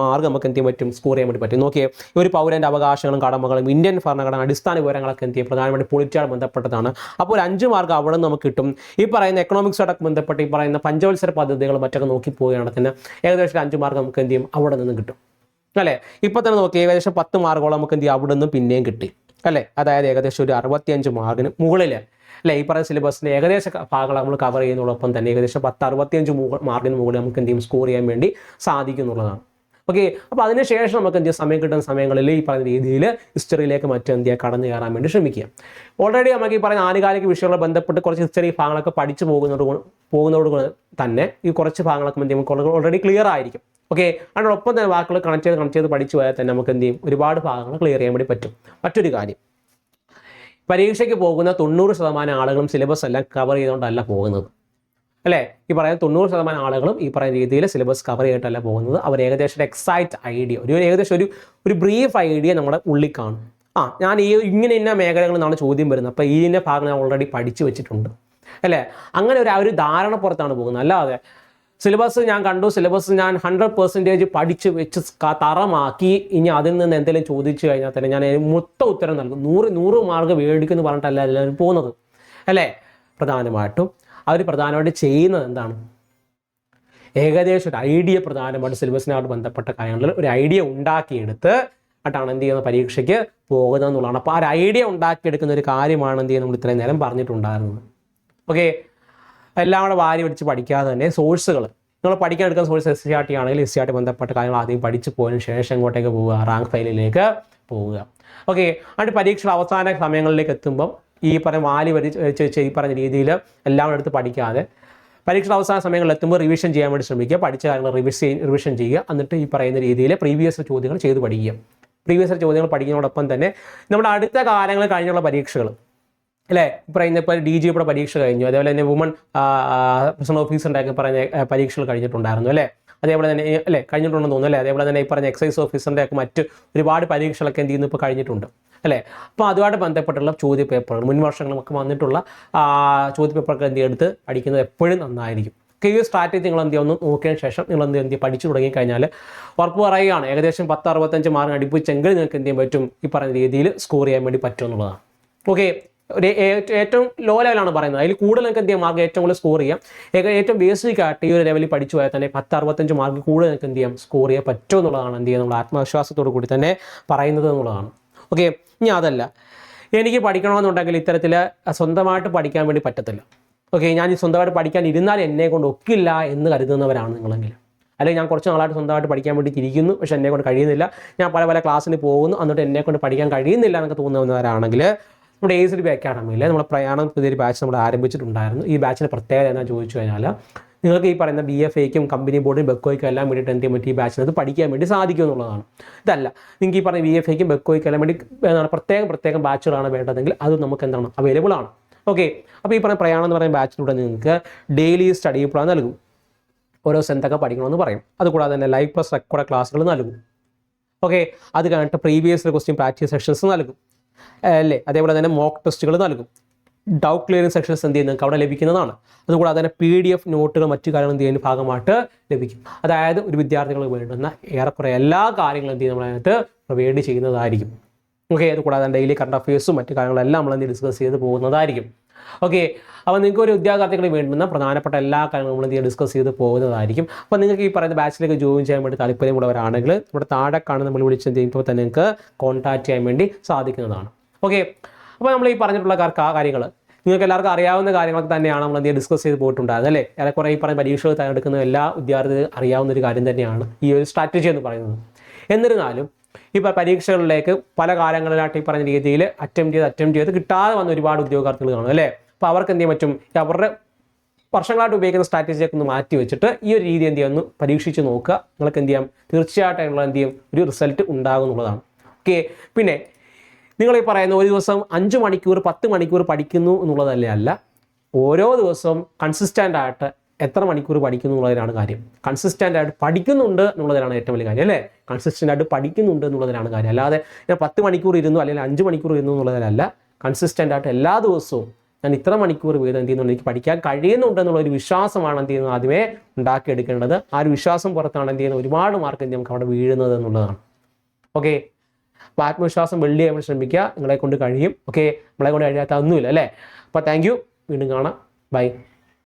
മാർഗം നമുക്ക് എന്ത് ചെയ്യാൻ പറ്റും? സ്കോർ ചെയ്യാൻ വേണ്ടി പറ്റും. നോക്കിയേ ഒരു പൗരന്റെ അവകാശങ്ങളും കടമകളും ഇന്ത്യൻ ഭരണഘടന അടിസ്ഥാന വിവരങ്ങളൊക്കെ എന്ത് ചെയ്യും? പ്രധാനമായിട്ട് പൊളിറ്റിയാണ് ബന്ധപ്പെട്ടതാണ്. അപ്പോൾ ഒരു അഞ്ച് മാർക്ക് അവിടെ നിന്ന് നമുക്ക് കിട്ടും. ഈ പറയുന്ന എക്കണോമിക്സുമായിട്ട് ബന്ധപ്പെട്ട് ഈ പറയുന്ന പഞ്ചവത്സര പദ്ധതികൾ മറ്റൊക്കെ നോക്കി പോവുകയാണെങ്കിൽ തന്നെ ഏകദേശം അഞ്ച് മാർക്ക് നമുക്ക് എന്ത് ചെയ്യും? അവിടെ നിന്ന് കിട്ടും. അല്ലേ? ഇപ്പൊ തന്നെ നോക്കി ഏകദേശം പത്ത് മാർക്കോളം നമുക്ക് എന്ത് ചെയ്യും? അവിടെ നിന്നും പിന്നെയും കിട്ടി. അല്ലേ? അതായത് ഏകദേശം ഒരു അറുപത്തിയഞ്ച് മാർക്കിന് മുകളിൽ അല്ലേ? ഈ പറയുന്ന സിലബസിന്റെ ഏകദേശ ഭാഗങ്ങൾ നമ്മൾ കവർ ചെയ്യുന്നതോടൊപ്പം തന്നെ ഏകദേശം പത്ത് അറുപത്തിയഞ്ച് മാർക്കിന് മുകളിൽ നമുക്ക് എന്ത് ചെയ്യും? സ്കോർ ചെയ്യാൻ വേണ്ടി സാധിക്കും എന്നുള്ളതാണ് ഓക്കെ അപ്പോൾ അതിനുശേഷം നമുക്ക് എന്ത് സമയം കിട്ടുന്ന സമയങ്ങളിൽ ഈ പറഞ്ഞ രീതിയിൽ ഹിസ്റ്ററിയിലേക്ക് മറ്റും എന്ത് ചെയ്യുക കടന്നു കയറാൻ വേണ്ടി ശ്രമിക്കുക ഓൾറെഡി നമുക്ക് ഈ പറയുന്ന ആനുകാലിക വിഷയങ്ങളെ ബന്ധപ്പെട്ട് കുറച്ച് ഹിസ്റ്ററി ഭാഗങ്ങളൊക്കെ പഠിച്ചു പോകുന്നതോട് പോകുന്നതോട് തന്നെ ഈ കുറച്ച് ഭാഗങ്ങളൊക്കെ എന്ത് ചെയ്യും? ഓൾറെഡി ക്ലിയർ ആയിരിക്കും. ഓക്കെ അതിനോടൊപ്പം തന്നെ വാക്കുകൾ കണക്ട് ചെയ്ത് കണക്ട് ചെയ്ത് പഠിച്ചു പോയാൽ തന്നെ നമുക്ക് എന്ത് ചെയ്യും? ഒരുപാട് ഭാഗങ്ങൾ ക്ലിയർ ചെയ്യാൻ വേണ്ടി പറ്റും. മറ്റൊരു കാര്യം. പരീക്ഷയ്ക്ക് പോകുന്ന തൊണ്ണൂറ് ശതമാനം ആളുകളും സിലബസ് എല്ലാം കവർ ചെയ്തുകൊണ്ടല്ല പോകുന്നത്. അല്ലേ? ഈ പറയുന്ന തൊണ്ണൂറ് ശതമാനം ആളുകളും ഈ പറയുന്ന രീതിയിൽ സിലബസ് കവർ ചെയ്തിട്ടല്ല പോകുന്നത്. അവർ ഏകദേശം ഒരു എക്സൈറ്റ് ഐഡിയ ഒരു ഏകദേശം ഒരു ഒരു ബ്രീഫ് ഐഡിയ നമ്മുടെ ഉള്ളിൽ കാണും. ആ ഞാൻ ഈ ഇങ്ങനെ ഇന്ന മേഖലകളിൽ നിന്നാണ് ചോദ്യം വരുന്നത്. അപ്പോൾ ഈ ഇന്ന ഭാഗം ഞാൻ ഓൾറെഡി പഠിച്ചു വെച്ചിട്ടുണ്ട്. അല്ലേ? അങ്ങനെ ഒരു ആ ഒരു ധാരണ പുറത്താണ് പോകുന്നത്. അല്ലാതെ സിലബസ് ഞാൻ കണ്ടു സിലബസ് ഞാൻ ഹൺഡ്രഡ് പെർസെന്റേജ് പഠിച്ച് വെച്ച് തറമാക്കി ഇനി അതിൽ നിന്ന് എന്തെങ്കിലും ചോദിച്ചു കഴിഞ്ഞാൽ തന്നെ ഞാൻ മൊത്തം ഉത്തരം നൽകും. നൂറ് നൂറ് മാർക്ക് മേടിക്കുമെന്ന് പറഞ്ഞിട്ടല്ല എല്ലാവരും പോകുന്നത്. അല്ലേ? പ്രധാനമായിട്ടും. അവർ പ്രധാനമായിട്ട് ചെയ്യുന്നത് എന്താണ്? ഏകദേശം ഒരു ഐഡിയ പ്രധാനമായിട്ട് സിലബസിനോട് ബന്ധപ്പെട്ട കാര്യങ്ങളിൽ ഒരു ഐഡിയ ഉണ്ടാക്കിയെടുത്ത് ആയിട്ടാണ് എന്ത് ചെയ്യുന്ന പരീക്ഷയ്ക്ക് പോകുന്നത് എന്നുള്ളതാണ്. അപ്പോൾ ആ ഒരു ഐഡിയ ഉണ്ടാക്കിയെടുക്കുന്ന ഒരു കാര്യമാണ് എന്ത് ചെയ്യുന്നത് നമ്മൾ ഇത്രയും നേരം പറഞ്ഞിട്ടുണ്ടായിരുന്നത്. ഓക്കെ എല്ലാം കൂടെ വാരി പിടിച്ച് പഠിക്കാതെ തന്നെ സോഴ്സുകൾ നിങ്ങൾ പഠിക്കാൻ എടുക്കുന്ന source S C R T ആണെങ്കിൽ എസ് സി ആർ ടി ബന്ധപ്പെട്ട കാര്യങ്ങൾ ആദ്യം പഠിച്ച് പോയതിനു ശേഷം ഇങ്ങോട്ടേക്ക് പോവുക റാങ്ക് ഫയലിലേക്ക് പോവുക. ഓക്കെ എന്നിട്ട് പരീക്ഷയുടെ അവസാന സമയങ്ങളിലേക്ക് എത്തുമ്പം ഈ പറഞ്ഞ വാലി വരി ഈ പറഞ്ഞ രീതിയിൽ എല്ലാം എടുത്ത് പഠിക്കാതെ പരീക്ഷയുടെ അവസാന സമയങ്ങളിൽ എത്തുമ്പോൾ റിവിഷൻ ചെയ്യാൻ വേണ്ടി ശ്രമിക്കുക പഠിച്ച കാര്യങ്ങൾ റിവിസ് റിവിഷൻ ചെയ്യുക എന്നിട്ട് ഈ പറയുന്ന രീതിയിൽ പ്രീവിയസ് ചോദ്യങ്ങൾ ചെയ്ത് പഠിക്കുക. പ്രീവിയസ് ചോദ്യങ്ങൾ പഠിക്കുന്നതോടൊപ്പം തന്നെ നമ്മുടെ അടുത്ത കാലങ്ങൾ കഴിഞ്ഞുള്ള പരീക്ഷകൾ അല്ലേ? പറയുന്ന ഇപ്പോൾ ഡി ജി യുടെ പരീക്ഷ കഴിഞ്ഞു അതേപോലെ തന്നെ വുമൺ പ്രസിഡന്റ് ഓഫീസറിന്റെ ഒക്കെ പറഞ്ഞ പരീക്ഷകൾ കഴിഞ്ഞിട്ടുണ്ടായിരുന്നു അല്ലേ? അതേപോലെ തന്നെ അല്ലേ? കഴിഞ്ഞിട്ടുണ്ടെന്ന് തോന്നുന്നു അല്ലേ? അതേപോലെ തന്നെ ഈ പറഞ്ഞ എക്സൈസ് ഓഫീസറിന്റെ ഒക്കെ മറ്റ് ഒരുപാട് പരീക്ഷകളൊക്കെ എന്ത് ചെയ്യുന്നു ഇപ്പോൾ കഴിഞ്ഞിട്ടുണ്ട്. അല്ലേ? അപ്പോൾ അതുമായിട്ട് ബന്ധപ്പെട്ടുള്ള ചോദ്യപേപ്പറുകൾ മുൻ വർഷങ്ങളൊക്കെ വന്നിട്ടുള്ള ചോദ്യപേപ്പറൊക്കെ ചോദ്യ പേപ്പറൊക്കെ എന്ത് എടുത്ത് പഠിക്കുന്നത് എപ്പോഴും നന്നായിരിക്കും. ഈ സ്ട്രാറ്റജി നിങ്ങൾ എന്ത് ഒന്ന് നോക്കിയതിന് ശേഷം നിങ്ങൾ എന്ത് എന്ത് പഠിച്ചു തുടങ്ങി കഴിഞ്ഞാൽ ഉറപ്പ് പറയുകയാണ് ഏകദേശം പത്ത് അറുപത്തഞ്ച് മാർക്ക് അടിപ്പിച്ചെങ്കിൽ നിങ്ങൾക്ക് എന്ത് ചെയ്യാൻ പറ്റും? ഈ പറയുന്ന രീതിയിൽ സ്കോർ ചെയ്യാൻ വേണ്ടി പറ്റും എന്നുള്ളതാണ്. ഓക്കെ ഒരു ഏറ്റവും ലോ ലെവലാണ് പറയുന്നത്. അതിൽ കൂടുതൽ നിങ്ങൾക്ക് എന്ത് ചെയ്യാം? മാർക്ക് ഏറ്റവും കൂടുതൽ സ്കോർ ചെയ്യാം. ഏറ്റവും ബേസിക് ആയിട്ട് ഈ ഒരു ലെവലിൽ പഠിച്ചു പോയാൽ തന്നെ പത്ത് അറുപത്തഞ്ച് മാർക്ക് കൂടുതൽ നിങ്ങൾക്ക് എന്ത് ചെയ്യാം? സ്കോർ ചെയ്യാൻ പറ്റും എന്നുള്ളതാണ് എന്ത് ചെയ്യുക? നമ്മൾ ആത്മവിശ്വാസത്തോടു കൂടി തന്നെ പറയുന്നത് എന്നുള്ളതാണ്. ഓക്കെ ഇനി അതല്ല. എനിക്ക് പഠിക്കണമെന്നുണ്ടെങ്കിൽ ഇത്തരത്തിൽ സ്വന്തമായിട്ട് പഠിക്കാൻ വേണ്ടി പറ്റത്തില്ല. ഓക്കെ ഞാൻ ഈ സ്വന്തമായിട്ട് പഠിക്കാൻ ഇരുന്നാൽ എന്നെ കൊണ്ട് ഒക്കില്ല എന്ന് കരുതുന്നവരാണ് നിങ്ങളെങ്കിൽ. അല്ലെങ്കിൽ ഞാൻ കുറച്ച് നാളായിട്ട് സ്വന്തമായിട്ട് പഠിക്കാൻ വേണ്ടി ഇരിക്കുന്നു പക്ഷെ എന്നെ കൊണ്ട് കഴിയുന്നില്ല. ഞാൻ പല പല ക്ലാസ്സിന് പോകുന്നു എന്നിട്ട് എന്നെ കൊണ്ട് പഠിക്കാൻ കഴിയുന്നില്ല എന്നൊക്കെ തോന്നുന്നവരാണെങ്കിൽ നമ്മുടെ എ ഒരു ഡി ബി അക്കാഡമിയിൽ നമ്മുടെ പ്രയാണം പുതിയൊരു ബാച്ച് നമ്മൾ ആരംഭിച്ചിട്ടുണ്ടായിരുന്നു. ഈ ബാച്ചിന്റെ പ്രത്യേകത എന്നാ ചോദിച്ചു കഴിഞ്ഞാൽ നിങ്ങൾക്ക് ഈ പറയുന്ന ബി എഫ് എക്കും കമ്പനി ബോർഡിനും ബെക്കോയ്ക്കും എല്ലാം വേണ്ടിയിട്ട് എന്ത് പറ്റും? ഈ ബാച്ചിനകത്ത് പഠിക്കാൻ വേണ്ടി സാധിക്കും എന്നുള്ളതാണ്. ഇതല്ല. നിങ്ങൾക്ക് ഈ പറഞ്ഞ ബി എഫ് എക്കും ബെക്കോയ്ക്കും എല്ലാം വേണ്ടി എന്താണ് പ്രത്യേകം പ്രത്യേകം ബാച്ചുകളാണ് വേണ്ടതെങ്കിൽ അത് നമുക്ക് എന്താണ് അവൈലബിൾ ആണ്. ഓക്കെ അപ്പോൾ ഈ പറഞ്ഞ പ്രയാണം എന്ന് പറയുന്ന ബാച്ചിലൂടെ നിങ്ങൾക്ക് ഡെയിലി സ്റ്റഡി പ്ലാൻ നൽകും. ഓരോ സെന്തൊക്കെ പഠിക്കണമെന്ന് പറയും. അതുകൂടാതെ തന്നെ ലൈവ് പ്ലസ് റെക്കോർഡ് ക്ലാസ്സുകൾ നൽകും. ഓക്കെ അത് കഴിഞ്ഞിട്ട് പ്രീവിയസ് ക്വസ്റ്റ്യൻ പ്രാക്ടീസ് സെഷൻസ് നൽകും. അല്ലേ? അതേപോലെ തന്നെ മോക്ക് ടെസ്റ്റുകൾ നൽകും. ഡൗട്ട് ക്ലിയറിംഗ് സെക്ഷൻസ് എന്ത് ചെയ്യുന്നത് നിങ്ങൾക്ക് അവിടെ ലഭിക്കുന്നതാണ്. അതുകൂടാതെ തന്നെ പി ഡി എഫ് നോട്ടുകൾ മറ്റു കാര്യങ്ങൾ എന്ത് ചെയ്യുന്ന ഭാഗമായിട്ട് ലഭിക്കും. അതായത് ഒരു വിദ്യാർത്ഥികൾക്ക് വേണ്ടുന്ന ഏറെക്കുറെ എല്ലാ കാര്യങ്ങളും എന്ത് ചെയ്യും നമ്മളതിനകത്ത് പ്രൊവൈഡ് ചെയ്യുന്നതായിരിക്കും. ഓക്കെ അതുകൂടാതെ ഡെയിലി കറണ്ട് അഫയേഴ്സും മറ്റു കാര്യങ്ങളെല്ലാം നമ്മൾ എന്ത് ഡിസ്കസ് ചെയ്ത് പോകുന്നതായിരിക്കും. ഓക്കെ അപ്പോൾ നിങ്ങൾക്ക് ഒരു ഉദ്യോഗാർത്ഥികളെ വേണ്ടുന്ന പ്രധാനപ്പെട്ട എല്ലാ കാര്യങ്ങളും നമ്മൾ എന്ത് ഡിസ്കസ് ചെയ്ത് പോകുന്നതായിരിക്കും. അപ്പോൾ നിങ്ങൾക്ക് ഈ പറയുന്ന ബാച്ചിലേക്ക് ജോയിൻ ചെയ്യാൻ വേണ്ടി താല്പര്യമുള്ളവരാണെങ്കിൽ നമ്മുടെ താഴെ കാണുന്ന നമ്മൾ വിളിച്ച് ചെയ്യുമ്പോൾ തന്നെ നിങ്ങൾക്ക് കോൺടാക്ട് ചെയ്യാൻ വേണ്ടി സാധിക്കുന്നതാണ്. ഓക്കെ അപ്പോൾ നമ്മൾ ഈ പറഞ്ഞിട്ടുള്ള കാര്യങ്ങൾ നിങ്ങൾക്ക് എല്ലാവർക്കും അറിയാവുന്ന കാര്യങ്ങളൊക്കെ തന്നെയാണ് നമ്മൾ എന്തെങ്കിലും ഡിസ്കസ് ചെയ്ത് പോയിട്ടുണ്ടായത് അല്ലേ? ഏറെക്കുറെ ഈ പറഞ്ഞ പരീക്ഷകൾ തയ്യാറെടുക്കുന്ന എല്ലാ വിദ്യാർത്ഥികൾ അറിയാവുന്ന ഒരു കാര്യം തന്നെയാണ് ഈ ഒരു സ്ട്രാറ്റജി എന്ന് പറയുന്നത്. എന്നിരുന്നാലും ഇപ്പോൾ പരീക്ഷകളിലേക്ക് പല കാലങ്ങളിലായിട്ട് ഈ പറഞ്ഞ രീതിയിൽ അറ്റംപ്റ്റ് ചെയ്ത് അറ്റംപ്റ്റ് ചെയ്ത് കിട്ടാതെ വന്ന ഒരുപാട് ഉദ്യോഗാർത്ഥികൾ കാണും അല്ലേ? അപ്പോൾ അവർക്ക് എന്ത് ചെയ്യാൻ പറ്റും? അവരുടെ വർഷങ്ങളായിട്ട് ഉപയോഗിക്കുന്ന സ്ട്രാറ്റജിയൊക്കെ ഒന്ന് മാറ്റി വെച്ചിട്ട് ഈ ഒരു രീതി എന്ത് ചെയ്യാം പരീക്ഷിച്ച് നോക്കുക. നിങ്ങൾക്ക് എന്ത് ചെയ്യാം? തീർച്ചയായിട്ടും എന്ത് ചെയ്യും? ഒരു റിസൾട്ട് ഉണ്ടാകും എന്നുള്ളതാണ്. ഓക്കെ പിന്നെ നിങ്ങൾ ഈ പറയുന്ന ഒരു ദിവസം അഞ്ച് മണിക്കൂർ പത്ത് മണിക്കൂർ പഠിക്കുന്നു എന്നുള്ളതല്ലേ അല്ല. ഓരോ ദിവസവും കൺസിസ്റ്റന്റ് ആയിട്ട് എത്ര മണിക്കൂർ പഠിക്കുന്നു എന്നുള്ളതിനാണ് കാര്യം. കൺസിസ്റ്റന്റ് ആയിട്ട് പഠിക്കുന്നുണ്ട് എന്നുള്ളതിനാണ് ഏറ്റവും വലിയ കാര്യം അല്ലേ? കൺസിസ്റ്റന്റ് ആയിട്ട് പഠിക്കുന്നുണ്ട് എന്നുള്ളതിനാണ് കാര്യം. അല്ലാതെ ഞാൻ പത്ത് മണിക്കൂർ ഇരുന്നു അല്ലെങ്കിൽ അഞ്ച് മണിക്കൂർ ഇരുന്നു എന്നുള്ളതിലല്ല കൺസിസ്റ്റന്റ് ആയിട്ട് എല്ലാ ദിവസവും ഞാൻ ഇത്ര മണിക്കൂർ വീതം എന്ത് ചെയ്യുന്നുണ്ട്? എനിക്ക് പഠിക്കാൻ കഴിയുന്നുണ്ട് എന്നുള്ള ഒരു വിശ്വാസമാണ് എന്ത് ചെയ്യുന്നത്? ആദ്യമേ ഉണ്ടാക്കിയെടുക്കേണ്ടത്. ആ ഒരു വിശ്വാസം പുറത്താണ് എന്ത് ചെയ്യുന്നത്? ഒരുപാട് മാർക്ക് നമുക്ക് അവിടെ വീഴുന്നത് എന്നുള്ളതാണ്. ഓക്കെ അപ്പോൾ ആത്മവിശ്വാസം വെള്ളി ചെയ്യാൻ ശ്രമിക്കുക. നിങ്ങളെ കൊണ്ട് കഴിയും. ഓക്കെ നമ്മളെ കൊണ്ട് കഴിയാത്ത ഒന്നുമില്ല അല്ലേ? അപ്പോൾ താങ്ക് യു വീണ്ടും കാണാം. ബൈ